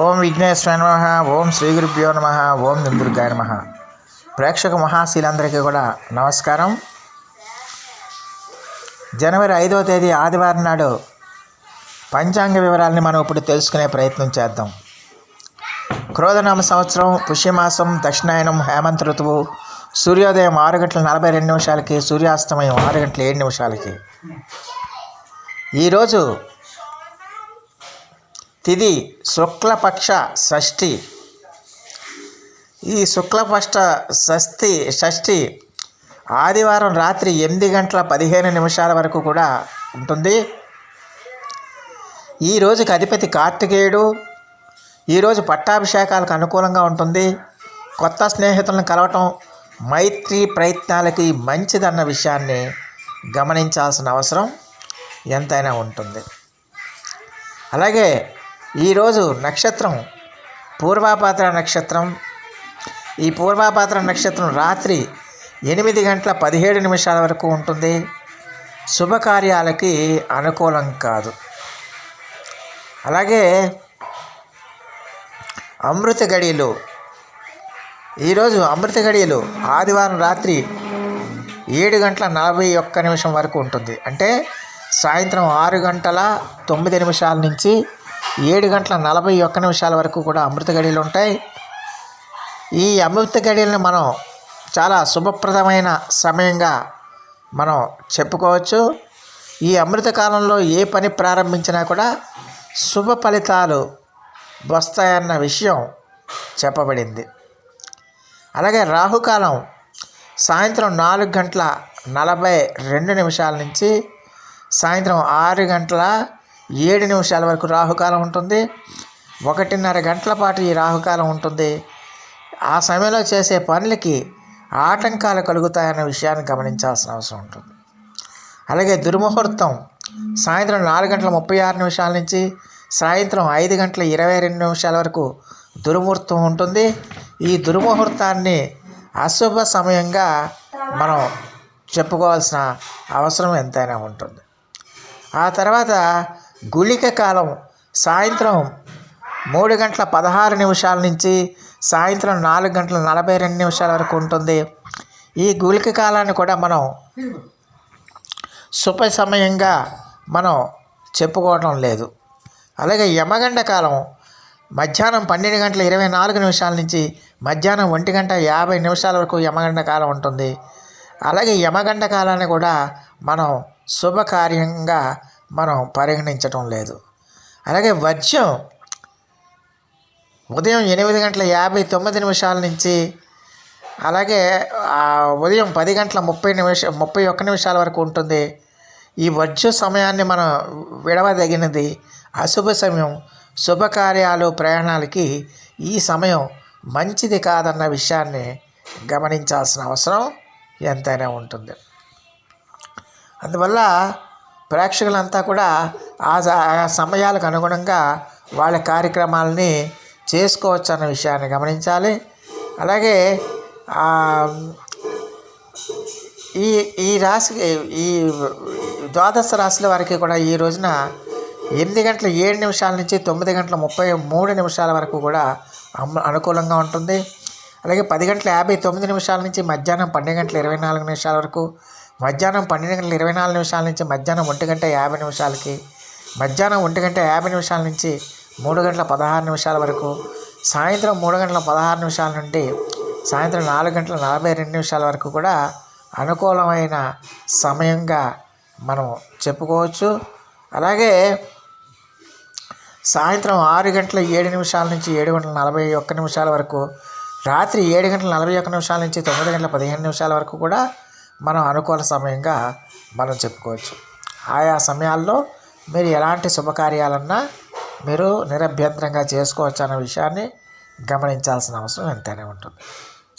ఓం విఘ్నేశ్వర నమ ఓం శ్రీ గురుభ్యో నమ ఓం దుర్గాయ నమ. ప్రేక్షక మహాశీలందరికీ కూడా నమస్కారం. జనవరి ఐదవ తేదీ ఆదివారం నాడు పంచాంగ వివరాలని మనం ఇప్పుడు తెలుసుకునే ప్రయత్నం చేద్దాం. క్రోధనామ సంవత్సరం పుష్యమాసం దక్షిణాయనం హేమంత ఋతువు సూర్యోదయం ఆరు గంటల నలభై రెండు నిమిషాలకి సూర్యాస్తమయం ఆరు గంటల ఏడు నిమిషాలకి. ఈరోజు తిది శుక్లపక్ష షష్ఠి. ఈ శుక్లపక్ష షష్ఠి షష్ఠి ఆదివారం రాత్రి ఎనిమిది గంటల పదిహేను నిమిషాల వరకు కూడా ఉంటుంది. ఈ రోజుకి అధిపతి కార్తికేయుడు ఈరోజు పట్టాభిషేకాలకు అనుకూలంగా ఉంటుంది. కొత్త స్నేహితులను కలవటం మైత్రి ప్రయత్నాలకి మంచిదన్న విషయాన్ని గమనించాల్సిన అవసరం ఎంతైనా ఉంటుంది. అలాగే ఈరోజు నక్షత్రం పూర్వాపాత్ర నక్షత్రం. ఈ పూర్వాపాత్ర నక్షత్రం రాత్రి ఎనిమిది గంటల పదిహేడు నిమిషాల వరకు ఉంటుంది. శుభకార్యాలకి అనుకూలం కాదు. అలాగే అమృత గడియలు. ఈరోజు అమృత గడియలు ఆదివారం రాత్రి ఏడు గంటల నలభై ఒక్క నిమిషం వరకు ఉంటుంది. అంటే సాయంత్రం ఆరు గంటల తొమ్మిది నిమిషాల నుంచి ఏడు గంటల నలభై ఒక్క నిమిషాల వరకు కూడా అమృత గడియలు ఉంటాయి. ఈ అమృత గడియలను మనం చాలా శుభప్రదమైన సమయంగా మనం చెప్పుకోవచ్చు. ఈ అమృత కాలంలో ఏ పని ప్రారంభించినా కూడా శుభ ఫలితాలు వస్తాయన్న విషయం చెప్పబడింది. అలాగే రాహుకాలం సాయంత్రం నాలుగు గంటల నలభై రెండు నిమిషాల నుంచి సాయంత్రం ఆరు గంటల ఏడు నిమిషాల వరకు రాహుకాలం ఉంటుంది. ఒకటిన్నర గంటల పాటు ఈ రాహుకాలం ఉంటుంది. ఆ సమయంలో చేసే పనులకి ఆటంకాలు కలుగుతాయన్న విషయాన్ని గమనించాల్సిన అవసరం ఉంటుంది. అలాగే దుర్ముహూర్తం. సాయంత్రం నాలుగు గంటల ముప్పై ఆరు నిమిషాల నుంచి సాయంత్రం ఐదు గంటల ఇరవై రెండు నిమిషాల వరకు దుర్ముహూర్తం ఉంటుంది. ఈ దుర్ముహూర్తాన్ని అశుభ సమయంగా మనం చెప్పుకోవాల్సిన అవసరం ఎంతైనా ఉంటుంది. ఆ తర్వాత గుళిక కాలం సాయంత్రం మూడు గంటల పదహారు నిమిషాల నుంచి సాయంత్రం నాలుగు గంటల నలభై రెండు నిమిషాల వరకు ఉంటుంది. ఈ గుళిక కాలాన్ని కూడా మనం శుభ సమయంగా మనం చెప్పుకోవటం లేదు. అలాగే యమగండ కాలం మధ్యాహ్నం పన్నెండు గంటల ఇరవై నాలుగు నిమిషాల నుంచి మధ్యాహ్నం ఒంటి గంట యాభై నిమిషాల వరకు యమగండ కాలం ఉంటుంది. అలాగే యమగండ కాలాన్ని కూడా మనం శుభకార్యంగా మనం పరిగణించటం లేదు. అలాగే వర్జ్యం ఉదయం ఎనిమిది గంటల యాభై తొమ్మిది నిమిషాల నుంచి అలాగే ఉదయం పది గంటల ముప్పై నిమిష ముప్పై ఒక్క నిమిషాల వరకు ఉంటుంది. ఈ వర్జు సమయాన్ని మనం విడవదగినది అశుభ సమయం శుభకార్యాలు ప్రయాణాలకి ఈ సమయం మంచిది కాదన్న విషయాన్ని గమనించాల్సిన అవసరం ఎంతైనా ఉంటుంది. అందువల్ల ప్రేక్షకులంతా కూడా ఆ సమయాలకు అనుగుణంగా వాళ్ళ కార్యక్రమాలని చేసుకోవచ్చు అన్న విషయాన్ని గమనించాలి. అలాగే ఈ ఈ రాశి ఈ ద్వాదశ రాశుల వారికి కూడా ఈ రోజున ఎనిమిది గంటల ఏడు నిమిషాల నుంచి తొమ్మిది గంటల ముప్పై మూడు నిమిషాల వరకు కూడా అనుకూలంగా ఉంటుంది. అలాగే పది గంటల యాభై తొమ్మిది నిమిషాల నుంచి మధ్యాహ్నం పన్నెండు గంటల ఇరవై నాలుగు నిమిషాల వరకు మధ్యాహ్నం పన్నెండు గంటల ఇరవై నాలుగు నిమిషాల నుంచి మధ్యాహ్నం ఒంటి గంట యాభై నిమిషాలకి మధ్యాహ్నం ఒంటి గంట యాభై నిమిషాల నుంచి మూడు గంటల పదహారు నిమిషాల వరకు సాయంత్రం మూడు గంటల పదహారు నిమిషాల నుండి సాయంత్రం నాలుగు గంటల నలభై రెండు నిమిషాల వరకు కూడా అనుకూలమైన సమయంగా మనం చెప్పుకోవచ్చు. అలాగే సాయంత్రం ఆరు గంటల ఏడు నిమిషాల నుంచి ఏడు గంటల నలభై ఒక్క నిమిషాల వరకు రాత్రి ఏడు గంటల నలభై ఒక్క నిమిషాల నుంచి తొమ్మిది గంటల పదిహేను నిమిషాల వరకు కూడా మనం అనుకూల సమయంగా మనం చెప్పుకోవచ్చు. ఆయా సమయాల్లో మీరు ఎలాంటి శుభకార్యాలన్నా మీరు నిరభ్యంతరంగా చేసుకోవచ్చు అన్న విషయాన్ని గమనించాల్సిన అవసరం ఎంతైనా ఉంటుంది.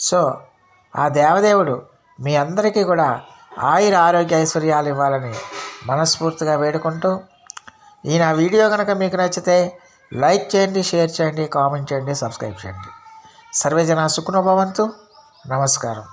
సో ఆ దేవదేవుడు మీ అందరికీ కూడా ఆయుర ఆరోగ్య ఐశ్వర్యాలు ఇవ్వాలని మనస్ఫూర్తిగా వేడుకుంటూ ఈ నా వీడియో కనుక మీకు నచ్చితే లైక్ చేయండి షేర్ చేయండి కామెంట్ చేయండి సబ్స్క్రైబ్ చేయండి. సర్వేజన సుఖనుభవంతు నమస్కారం.